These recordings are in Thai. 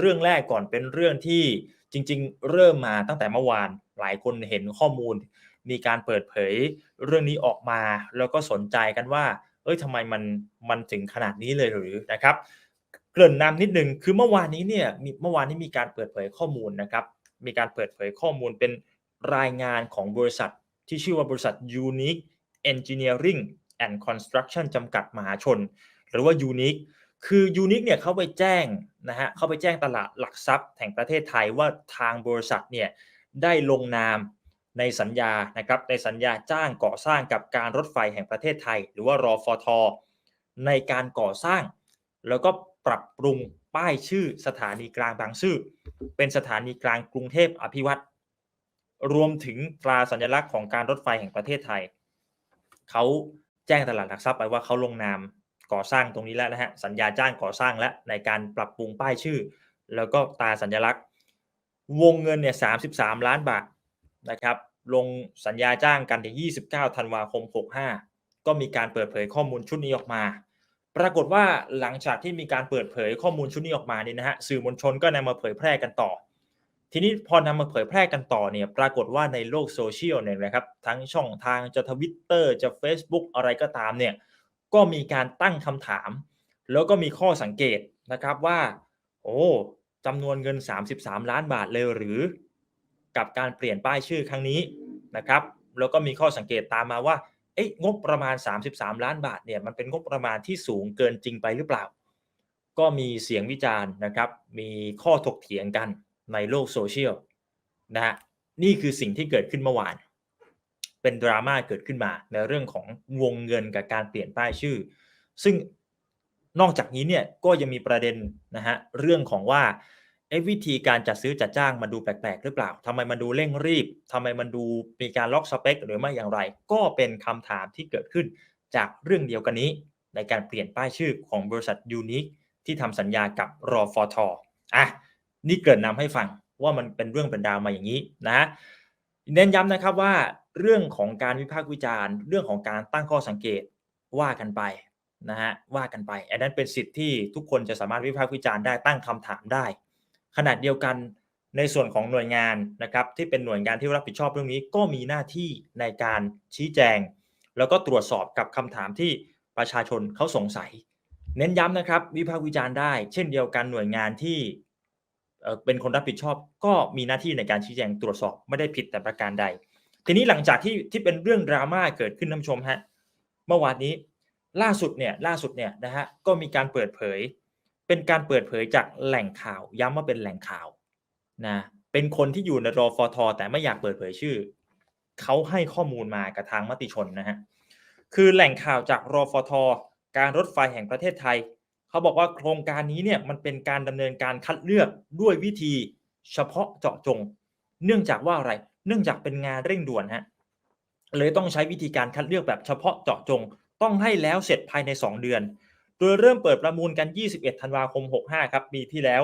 เรื่องแรกก่อนเป็นเรื่องที่จริง ๆ เริ่มมาตั้งแต่เมื่อวานหลายคนเห็นข้อมูล มีการเปิดเผยเรื่องนี้ออกมา แล้วก็สนใจกันว่า เอ้ยทำไมมันมันถึงขนาดนี้เลยหรือนะครับ เกริ่นนำนิดนึงคือเมื่อวานนี้เนี่ยเมื่อวานนี้มีการเปิดเผยข้อมูลนะครับ มีการเปิดเผยข้อมูลเป็นรายงานของบริษัทที่ชื่อว่าบริษัท Unique Engineering and Construction จำกัดมหาชน หรือว่า Unique คือ Unique เนี่ยเขาไปแจ้งนะฮะเขาไปแจ้งตลาดหลักทรัพย์แห่งประเทศไทยว่าทางบริษัทเนี่ยได้ลงนามในสัญญานะครับในสัญญาจ้างก่อสร้างกับการรถไฟแห่งประเทศไทย หรือว่ารอฟทในการก่อสร้าง แล้วก็ปรับปรุงป้ายชื่อสถานีกลางบางซื่อเป็นสถานีกลางกรุงเทพอภิวัตรรวมถึงตราสัญลักษณ์ของการรถไฟแห่งประเทศไทยเขาแจ้งตลาดหลักทรัพย์ไปว่าเขาลงนาม ก่อสร้างตรงนี้แล้วนะฮะสัญญาจ้างก่อสร้างและในการปรับปรุงป้ายชื่อ แล้วก็ตาสัญลักษณ์ วงเงินเนี่ย33ล้านบาทนะครับลงสัญญาจ้างกันที่29ธันวาคม 65 ก็มีการเปิดเผยข้อมูลชุดนี้ออกมา ปรากฏว่าหลังจากที่มีการเปิดเผยข้อมูลชุดนี้ออกมานี่นะฮะสื่อมวลชนก็นำมาเผยแพร่กันต่อ ทีนี้พอนำมาเผยแพร่กันต่อเนี่ยปรากฏว่าในโลกโซเชียลเนี่ยนะครับทั้งช่องทางจะทวิตเตอร์จะ Facebook อะไรก็ตามเนี่ย ก็มีการตั้งคำถาม แล้วก็มีข้อสังเกตนะครับว่า โอ้จำนวนเงิน 33 ล้านบาทเลยหรือ กับการเปลี่ยนป้ายชื่อครั้งนี้นะครับ แล้วก็มีข้อสังเกตตามมาว่าเอ๊ะงบประมาณ 33 ล้านบาทเนี่ยมันเป็นงบประมาณที่สูงเกินจริงไปหรือเปล่า ก็มีเสียงวิจารณ์นะครับ มีข้อถกเถียงกันในโลกโซเชียลนะฮะนี่คือสิ่งที่เกิดขึ้นเมื่อวาน เป็นดราม่าเกิดขึ้นมา ในเรื่องของวงเงินกับการเปลี่ยนป้ายชื่อ ซึ่งนอกจากนี้เนี่ยก็ยังมีประเด็นนะฮะเรื่องของว่าไอ้วิธีการจัดซื้อจัดจ้างมันดูแปลกๆ หรือเปล่าทำไมมันดูเร่งรีบทำไมมันดูมีการล็อกสเปคหรือไม่อย่างไร ก็เป็นคำถามที่เกิดขึ้นจากเรื่องเดียวกันนี้ ในการเปลี่ยนป้ายชื่อของบริษัทยูนิคที่ทำสัญญากับรอฟอทอะนี่เกิดนำให้ฟังว่ามันเป็นเรื่องเป็นดาวมาอย่างนี้นะ เน้นย้ำนะครับว่าเรื่องของการวิพากษ์วิจารณ์ เรื่องของการตั้งข้อสังเกตว่ากันไปนะฮะว่ากันไป อันนั้นเป็นสิทธิ์ที่ทุกคนจะสามารถวิพากษ์วิจารณ์ได้ตั้งคำถามได้ ขนาดเดียวกันในส่วนของหน่วยงานนะครับที่เป็นหน่วยงานที่รับผิดชอบเรื่องนี้ ก็มีหน้าที่ในการชี้แจง แล้วก็ตรวจสอบกับคำถามที่ประชาชนเขาสงสัย เน้นย้ำนะครับวิพากษ์วิจารณ์ได้ เช่นเดียวกันหน่วยงานที่ เป็นคนรับผิดชอบ ก็มีหน้าที่ในการชี้แจงตรวจสอบไม่ได้ผิดแต่ประการใด ทีนี้หลังจากที่ที่เป็นเรื่องดราม่าเกิดขึ้นท่านชมฮะเมื่อวานนี้ล่าสุดเนี่ยล่าสุดเนี่ยนะฮะก็มีการเปิดเผย เป็นการเปิดเผยจากแหล่งข่าว ย้ำว่าเป็นแหล่งข่าวนะเป็นคนที่อยู่ในรอฟอทอแต่ไม่อยากเปิดเผยชื่อเขาให้ข้อมูลมากับทางมติชนนะฮะคือแหล่งข่าวจากรอฟอทอการรถไฟแห่งประเทศไทย เขาบอกว่าโครงการนี้เนี่ยมันเป็นการดำเนินการคัดเลือกด้วยวิธีเฉพาะเจาะจง เนื่องจากว่าอะไร เนื่องจากเป็นงานเร่งด่วนฮะเลยต้องใช้วิธีการคัดเลือกแบบเฉพาะเจาะจง ต้องให้แล้วเสร็จภายใน 2 เดือน โดยเริ่มเปิดประมูลกัน 21 ธันวาคม 65 ครับปีที่แล้ว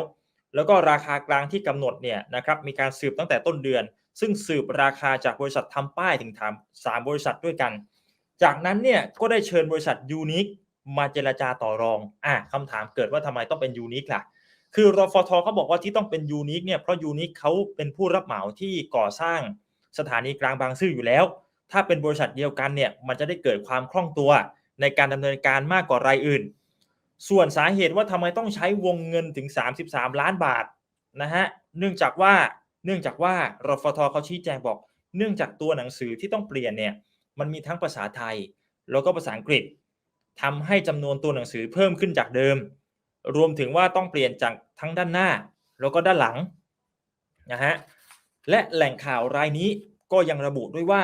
แล้วก็ราคากลางที่กำหนดเนี่ยนะครับมีการสืบตั้งแต่ต้นเดือน ซึ่งสืบราคาจากบริษัททำป้ายถึงถามสามบริษัทด้วยกัน จากนั้นเนี่ยก็ได้เชิญบริษัทยูนิค มาเจรจาต่อรอง อะคำถามเกิดว่าทำไมต้องเป็นยูนิคล่ะ คือรฟทเขาบอกว่าที่ต้องเป็นยูนิคเนี่ยเพราะยูนิคเขาเป็นผู้รับเหมาที่ก่อสร้างสถานีกลางบางซื่ออยู่แล้ว ถ้าเป็นบริษัทเดียวกันเนี่ยมันจะได้เกิดความคล่องตัวในการดำเนินการมากกว่ารายอื่น ส่วนสาเหตุว่าทำไมต้องใช้วงเงินถึง 33 ล้านบาทนะฮะ เนื่องจากว่า เนื่องจากว่ารฟทเขาชี้แจงบอก เนื่องจากตัวหนังสือที่ต้องเปลี่ยนเนี่ย มันมีทั้งภาษาไทย แล้วก็ภาษาอังกฤษ ทำให้จำนวนตัวหนังสือเพิ่มขึ้นจากเดิม รวมถึงว่าต้องเปลี่ยนจากทั้งด้านหน้า แล้วก็ด้านหลังนะฮะและแหล่งข่าวรายนี้ก็ยังระบุด้วยว่า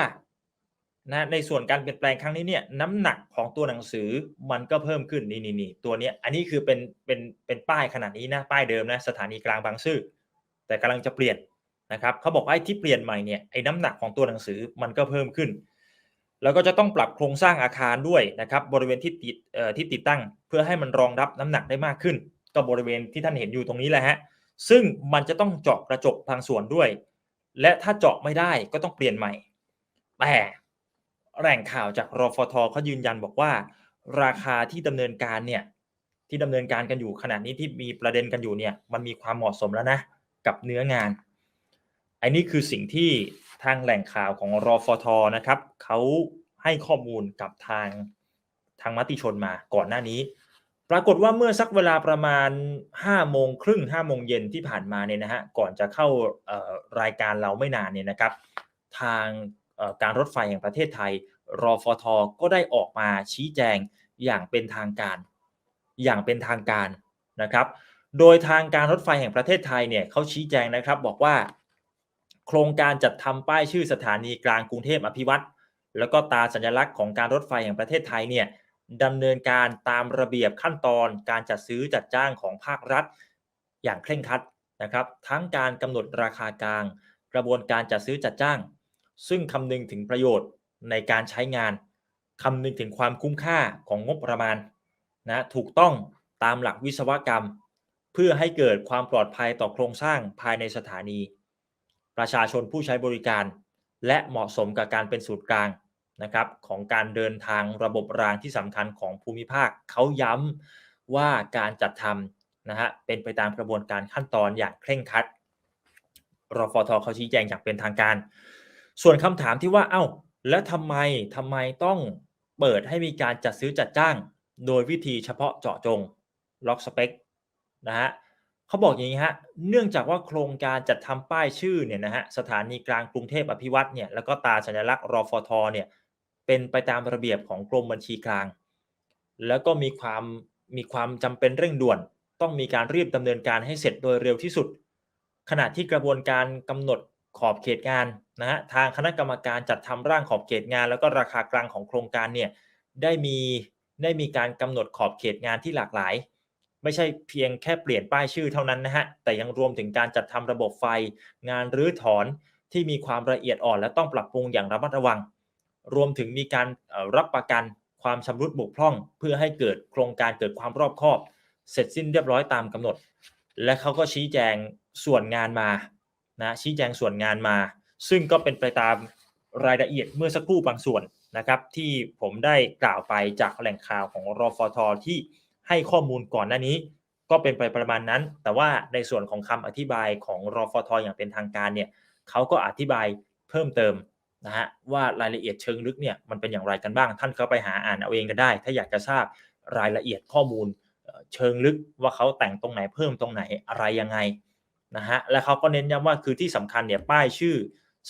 นะในส่วนการเปลี่ยนแปลงครั้งนี้เนี่ยน้ำหนักของตัวหนังสือมันก็เพิ่มขึ้นนี่นี่นี่ตัวนี้อันนี้คือเป็นเป็นเป็นป้ายขนาดนี้นะป้ายเดิมนะสถานีกลางบางซื่อแต่กำลังจะเปลี่ยนนะครับเขาบอกไอ้ที่เปลี่ยนใหม่เนี่ยไอ้น้ำหนักของตัวหนังสือมันก็เพิ่มขึ้น แล้วก็จะต้องปรับโครงสร้างอาคารด้วยนะครับบริเวณที่ติดที่ติดตั้ง เพื่อให้มันรองรับน้ำหนักได้มากขึ้น ก็บริเวณที่ท่านเห็นอยู่ตรงนี้แหละฮะซึ่งมันจะต้องเจาะกระจกบางส่วนด้วย และถ้าเจาะไม่ได้ก็ต้องเปลี่ยนใหม่ แต่แหล่งข่าวจากรฟทเขายืนยันบอกว่า ราคาที่ดำเนินการเนี่ยที่ดำเนินการกันอยู่ขณะนี้ที่มีประเด็นกันอยู่เนี่ยมันมีความเหมาะสมแล้วนะกับเนื้องานอันนี้คือสิ่งที่ ทางแหล่งข่าวของรอฟทนะครับเขาให้ข้อมูลกับทางทางมติชนมาก่อนหน้านี้ ปรากฏว่าเมื่อสักเวลาประมาณ5โมงครึ่ง5โมงเย็นที่ผ่านมาเนี่ยนะฮะก่อนจะเข้ารายการเราไม่นานเนี่ยนะครับ ทางการรถไฟแห่งประเทศไทย รอฟทก็ได้ออกมาชี้แจงอย่างเป็นทางการ อย่างเป็นทางการนะครับ โดยทางการรถไฟแห่งประเทศไทยเนี่ยเขาชี้แจงนะครับบอกว่า โครงการจัดทำป้ายชื่อสถานีกลางกรุงเทพอภิวัตรแล้วก็ตาสัญลักษณ์ของการรถไฟแห่งประเทศไทยเนี่ยดำเนินการตามระเบียบขั้นตอนการจัดซื้อจัดจ้างของภาครัฐ อย่างเคร่งครัดนะครับ ทั้งการกำหนดราคากลาง กระบวนการจัดซื้อจัดจ้าง ซึ่งคำนึงถึงประโยชน์ในการใช้งานคำนึงถึงความคุ้มค่าของงบประมาณนะถูกต้องตามหลักวิศวกรรม เพื่อให้เกิดความปลอดภัยต่อโครงสร้างภายในสถานี ประชาชนผู้ใช้บริการ และเหมาะสมกับการเป็นศูนย์กลางนะครับของการเดินทางระบบรางที่สำคัญของภูมิภาคเขาย้ำว่าการจัดทำนะฮะเป็นไปตามกระบวนการขั้นตอนอย่างเคร่งครัดรฟทเขาชี้แจงอย่างเป็นทางการ ส่วนคำถามที่ว่าเอา้าแล้วทำไมทำไมต้องเปิดให้มีการจัดซื้อจัดจ้าง โดยวิธีเฉพาะเจาะจงล็อกสเปคนะฮะ เขาบอกอย่างนี้ฮะ เนื่องจากว่าโครงการจัดทำป้ายชื่อเนี่ยนะฮะสถานีกลางกรุงเทพอภิวัตเนี่ยแล้วก็ตาสัญลักษณ์รอฟทเนี่ยเป็นไปตามระเบียบของกรมบัญชีกลาง แล้วก็มีความมีความจำเป็นเร่งด่วน ต้องมีการรีบดำเนินการให้เสร็จโดยเร็วที่สุด ขณะที่กระบวนการกำหนดขอบเขตงานนะฮะทางคณะกรรมการจัดทำร่างขอบเขตงาน แล้วก็ราคากลางของโครงการเนี่ยได้มีได้มีการกำหนดขอบเขตงานที่หลากหลาย ไม่ใช่เพียงแค่เปลี่ยนป้ายชื่อเท่านั้นนะฮะ แต่ยังรวมถึงการจัดทำระบบไฟ งานรื้อถอนที่มีความละเอียดอ่อน และต้องปรับปรุงอย่างระมัดระวัง รวมถึงมีการรับประกันความชำรุดบกพร่อง เพื่อให้เกิดโครงการเกิดความรอบคอบ เสร็จสิ้นเรียบร้อยตามกำหนด และเขาก็ชี้แจงส่วนงานมานะชี้แจงส่วนงานมา ซึ่งก็เป็นไปตามรายละเอียดเมื่อสักครู่บางส่วนนะครับ ที่ผมได้กล่าวไปจากแหล่งข่าวของรอฟทที่ ให้ข้อมูลก่อนหน้านี้ ก็เป็นไปประมาณนั้น แต่ว่าในส่วนของคำอธิบายของรอฟทอย่างเป็นทางการเนี่ยเขาก็อธิบายเพิ่มเติมนะฮะว่ารายละเอียดเชิงลึกเนี่ยมันเป็นอย่างไรกันบ้าง ท่านก็ไปหาอ่านเอาเองกันได้ ถ้าอยากจะทราบรายละเอียดข้อมูลเชิงลึกว่าเขาแต่งตรงไหนเพิ่มตรงไหนอะไรยังไงนะฮะและเขาก็เน้นย้ำว่าคือที่สำคัญเนี่ยป้ายชื่อ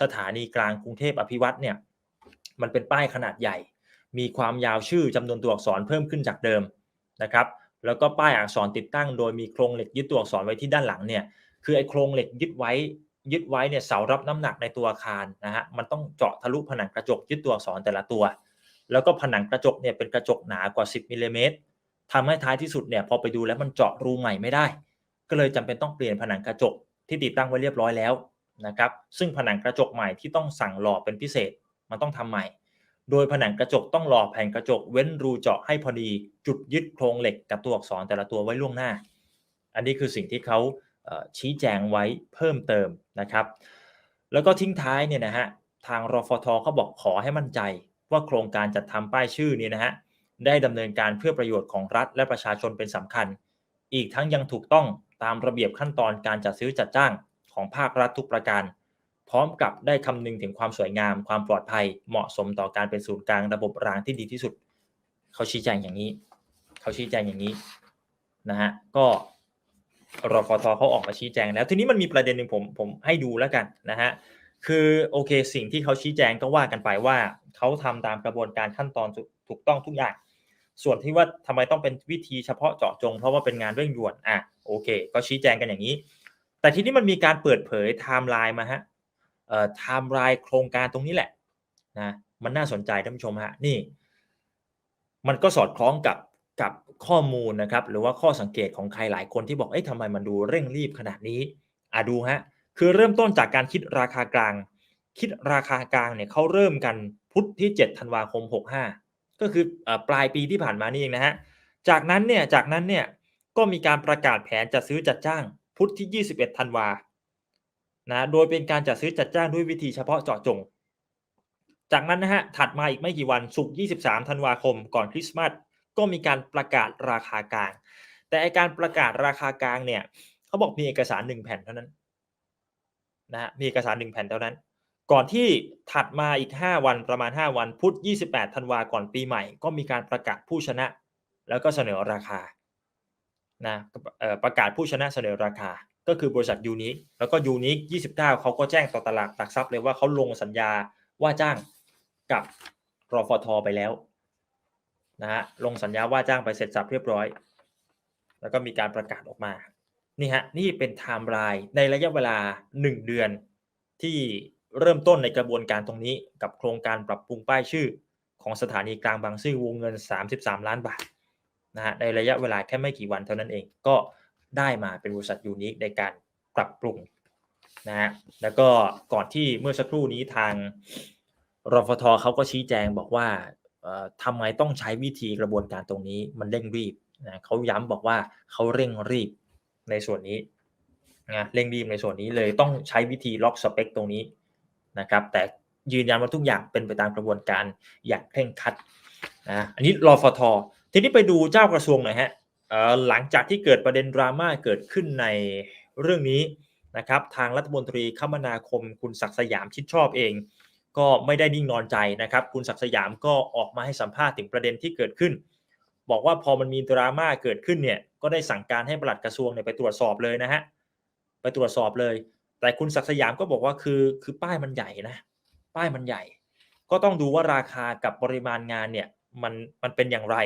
สถานีกลางกรุงเทพอภิวัตเนี่ยมันเป็นป้ายขนาดใหญ่ มีความยาวชื่อจำนวนตัวอักษรเพิ่มขึ้นจากเดิม นะครับแล้วก็ป้ายอักษรติดตั้ง โดยมีโครงเหล็กยึดตัวอักษรไว้ที่ด้านหลังเนี่ยคือไอ้โครงเหล็กยึดไว้ยึดไว้เนี่ยเสารับน้ำหนักในตัวอาคารนะฮะมันต้องเจาะทะลุผนังกระจกยึดตัวอักษรแต่ละตัว แล้วก็ผนังกระจกเนี่ยเป็นกระจกหนากว่า 10มิลลิเมตรทำให้ท้ายที่สุดเนี่ยพอไปดูแล้วมันเจาะรูใหม่ไม่ได้ ก็เลยจำเป็นต้องเปลี่ยนผนังกระจกที่ติดตั้งไว้เรียบร้อยแล้วนะครับซึ่งผนังกระจกใหม่ที่ต้องสั่งหล่อเป็นพิเศษมันต้องทำใหม่ โดยผนังกระจกต้องหล่อแผ่นกระจกเว้นรูเจาะให้พอดีจุดยึดโครงเหล็กกับตัวอักษรแต่ละตัวไว้ล่วงหน้า อันนี้คือสิ่งที่เขาชี้แจงไว้เพิ่มเติมนะครับ แล้วก็ทิ้งท้ายเนี่ยนะฮะทางรฟทเขาบอกขอให้มั่นใจว่าโครงการจัดทำป้ายชื่อนี้นะฮะได้ดำเนินการเพื่อประโยชน์ของรัฐและประชาชนเป็นสำคัญ อีกทั้งยังถูกต้องตามระเบียบขั้นตอนการจัดซื้อจัดจ้างของภาครัฐทุกประการ พร้อมกับได้คำนึงถึงความสวยงาม ความปลอดภัย เหมาะสมต่อการเป็นศูนย์กลางระบบรางที่ดีที่สุด เขาชี้แจงอย่างนี้ เขาชี้แจงอย่างนี้นะฮะ ก็รฟทเขาออกมาชี้แจงแล้ว ทีนี้มันมีประเด็นหนึ่งผมผมให้ดูแล้วกันนะฮะ คือโอเคสิ่งที่เขาชี้แจงก็ว่ากันไปว่าเขาทำตามกระบวนการขั้นตอนถูกต้องทุกอย่าง ส่วนที่ว่าทำไมต้องเป็นวิธีเฉพาะเจาะจง เพราะว่าเป็นงานเร่งด่วน อะโอเค ก็ชี้แจงกันอย่างนี้ แต่ทีนี้มันมีการเปิดเผยไทม์ไลน์มาฮะ ไทม์ไลน์โครงการตรงนี้แหละนะมันน่าสนใจท่านผู้ชมฮะนี่ มันก็สอดคล้องกับกับข้อมูลนะครับ หรือว่าข้อสังเกตของใครหลายคนที่บอกเอ๊ะทำไมมันดูเร่งรีบขนาดนี้อะดูฮะคือเริ่มต้นจากการคิดราคากลาง คิดราคากลางเนี่ยเขาเริ่มกันพุธที่7ธันวาคม 65 ก็คือปลายปีที่ผ่านมานี่เองนะฮะจากนั้นเนี่ยจากนั้นเนี่ยก็มีการประกาศแผนจัดซื้อจัดจ้างพุธที่ 21ธันวา นะโดยเป็นการจัดซื้อจัดจ้างด้วยวิธีเฉพาะเจาะจง จากนั้นนะฮะถัดมาอีกไม่กี่วันศุกร์23 ธันวาคม ก่อนคริสต์มาสก็มีการประกาศราคากลาง แต่อ้การประกาศราคากลางเนี่ยเขาบอกมีเอกสารหนึ่งแผ่นเท่านั้นนะฮะมีเอกสารหนึ่งแผ่นเท่านั้น ก่อนที่ถัดมาอีก 5 วันประมาณ 5 วันพุธ28 ธันวาก่อนปีใหม่ ก็มีการประกาศผู้ชนะ แล้วก็เสนอราคานะประกาศผู้ชนะเสนอราคา ก็คือบริษัทยูนิคแล้วก็ยูนิค29 เขาก็แจ้งต่อตลาดหลักทรัพย์เลยว่าเขาลงสัญญาว่าจ้างกับรอฟทไปแล้วนะฮะลงสัญญาว่าจ้างไปเสร็จสับเรียบร้อย แล้วก็มีการประกาศออกมานี่ฮะนี่เป็นไทม์ไลน์ในระยะเวลา 1 เดือนที่เริ่มต้นในกระบวนการตรงนี้กับโครงการปรับปรุงป้ายชื่อ ของสถานีกลางบางซื่อวงเงิน 33 ล้านบาทนะฮะในระยะเวลาแค่ไม่กี่วันเท่านั้นเองก็ ได้มาเป็นบริษัทยูนิคในการปรับปรุงนะฮะแล้วก็ก่อนที่เมื่อสักครู่นี้ทางรฟทเขาก็ชี้แจงบอกว่าทำไมต้องใช้วิธีกระบวนการตรงนี้มันเร่งรีบนะเขาย้ำบอกว่าเขาเร่งรีบในส่วนนี้นะเร่งรีบในส่วนนี้เลยต้องใช้วิธีล็อกสเปคตรงนี้นะครับแต่ยืนยันว่าทุกอย่างเป็นไปตามกระบวนการอย่างเคร่งครัดนะอันนี้รฟททีนี้ไปดูเจ้ากระทรวงหน่อยฮะเหลังจากที่เกิดประเด็นดราม่าเกิดขึ้นในเรื่องนี้นะครับทางรัฐมนตรีคมนาคมคุณศักดิ์สยามชิดชอบเอง ก็ไม่ได้นิ่งนอนใจนะครับ คุณศักดิ์สยามก็ออกมาให้สัมภาษณ์ถึงประเด็นที่เกิดขึ้น บอกว่าพอมันมีดราม่าเกิดขึ้นเนี่ยก็ได้สั่งการให้ปลัดกระทรวงเนี่ยไปตรวจสอบเลยนะฮะไปตรวจสอบเลย แต่คุณศักดิ์สยามก็บอกว่าคือคือป้ายมันใหญ่นะ ป้ายมันใหญ่ ก็ต้องดูว่าราคากับปริมาณงานเนี่ยมันมันเป็นอย่างไร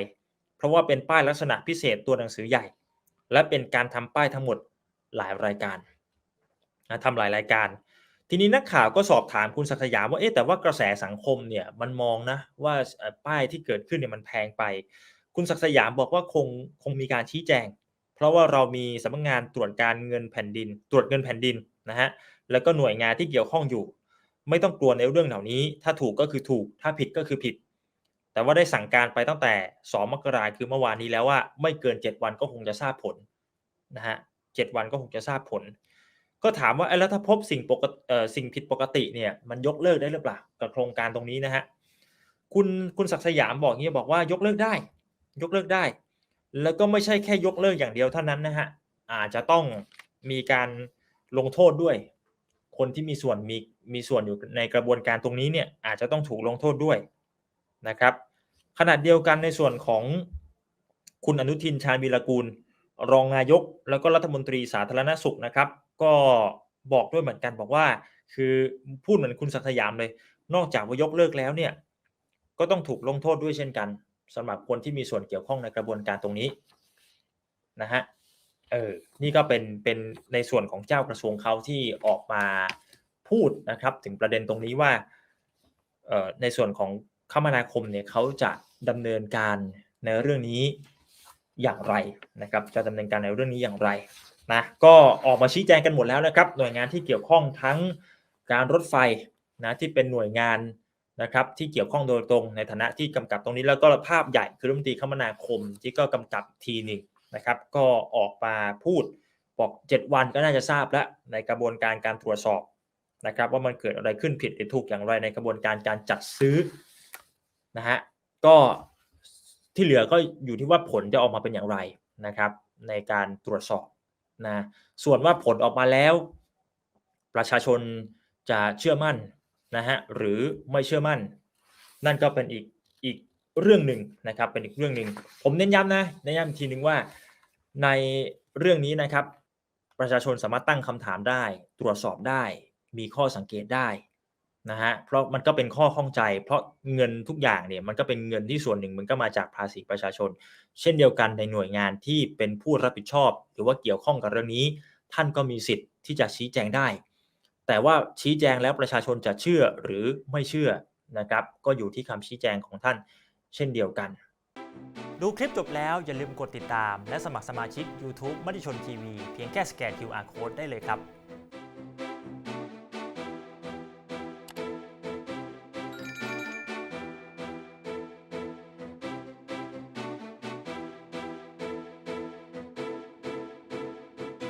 ราะว่าเป็นป้ายลักษณะพิเศษตัวหนังสือใหญ่ และเป็นการทำป้ายทั้งหมดหลายรายการนะทำหลายรายการ ทีนี้นักข่าวก็สอบถามคุณศักดิ์สยามว่าเอ๊ะแต่ว่ากระแสสังคมเนี่ยมันมองนะว่าป้ายที่เกิดขึ้นเนี่ยมันแพงไป คุณศักดิ์สยามบอกว่าคงคงมีการชี้แจง เพราะว่าเรามีสำนักงานตรวจการเงินแผ่นดิน ตรวจเงินแผ่นดินนะฮะแล้วก็หน่วยงานที่เกี่ยวข้องอยู่ ไม่ต้องกลัวในเรื่องเหล่านี้ ถ้าถูกก็คือถูก ถ้าผิดก็คือผิด แต่ว่าได้สั่งการไปตั้งแต่ 2 มกราคือเมื่อวานนี้แล้วว่าไม่เกิน 7 วันก็คงจะทราบผลนะฮะเวันก็คงจะทราบผล ก็ถามว่าแล้วถ้าพบสิ่งปกติสิ่งผิดปกติเนี่ยมันยกเลิกได้หรือเปล่ากับโครงการตรงนี้นะฮะคุณคุณศักดิ์สยามบอกงี้บอกว่ายกเลิกได้ ยกเลิกได้ แล้วก็ไม่ใช่แค่ยกเลิกอย่างเดียวเท่านั้นนะฮะอาจจะต้องมีการลงโทษด้วย คนที่มีส่วนมีมีส่วนอยู่ในกระบวนการตรงนี้เนี่ยอาจจะต้องถูกลงโทษด้วยนะครับ ขณะเดียวกันในส่วนของคุณอนุทินชาญวีรกูล รองนายกแล้วก็รัฐมนตรีสาธารณสุขนะครับ ก็บอกด้วยเหมือนกันบอกว่า คือพูดเหมือนคุณศักสยามเลย นอกจากว่ายกเลิกแล้วเนี่ย ก็ต้องถูกลงโทษด้วยเช่นกันสำหรับคนที่มีส่วนเกี่ยวข้องในกระบวนการตรงนี้นะฮะเออนี่ก็เป็นเป็นในส่วนของเจ้ากระทรวงเขาที่ออกมาพูดนะครับ ถึงประเด็นตรงนี้ว่าเออในส่วนของคมนาคมเนี่ยเขาจะ ดำเนินการในเรื่องนี้อย่างไรนะครับ จะดำเนินการในเรื่องนี้อย่างไรนะก็ออกมาชี้แจงกันหมดแล้วนะครับ หน่วยงานที่เกี่ยวข้องทั้งการรถไฟนะที่เป็นหน่วยงานนะครับที่เกี่ยวข้องโดยตรงในฐานะที่กำกับตรงนี้แล้วก็ภาพใหญ่คือรัฐมนตรีคมนาคมที่ก็กำกับทีหนึ่งนะครับ ก็ออกมาพูดบอก 7 วันก็น่าจะทราบแล้วในกระบวนการการตรวจสอบนะครับ ว่ามันเกิดอะไรขึ้นผิดหรือถูกอย่างไรในกระบวนการการจัดซื้อนะฮะ ก็ที่เหลือก็อยู่ที่ว่าผลจะออกมาเป็นอย่างไรนะครับ ในการตรวจสอบนะส่วนว่าผลออกมาแล้ว ประชาชนจะเชื่อมั่นนะฮะหรือไม่เชื่อมั่น นั่นก็เป็นอีกอีกเรื่องหนึ่งนะครับ เป็นอีกเรื่องหนึ่งผมเน้นย้ำนะเน้นย้ำอีกทีหนึ่งว่าในเรื่องนี้นะครับ ประชาชนสามารถตั้งคำถามได้ ตรวจสอบได้ มีข้อสังเกตได้ นะฮะเพราะมันก็เป็นข้อข้องใจ เพราะเงินทุกอย่างเนี่ยมันก็เป็นเงินที่ส่วนหนึ่งมันก็มาจากภาษีประชาชน เช่นเดียวกันในหน่วยงานที่เป็นผู้รับผิดชอบ หรือว่าเกี่ยวข้องกับเรื่องนี้ ท่านก็มีสิทธิ์ที่จะชี้แจงได้ แต่ว่าชี้แจงแล้วประชาชนจะเชื่อหรือไม่เชื่อนะครับก็อยู่ที่คำชี้แจงของท่าน เช่นเดียวกัน ดูคลิปจบแล้วอย่าลืมกดติดตาม และสมัครสมาชิก YouTube มติชนทีวีเพียงแค่สแกน QR Code ได้เลยครับ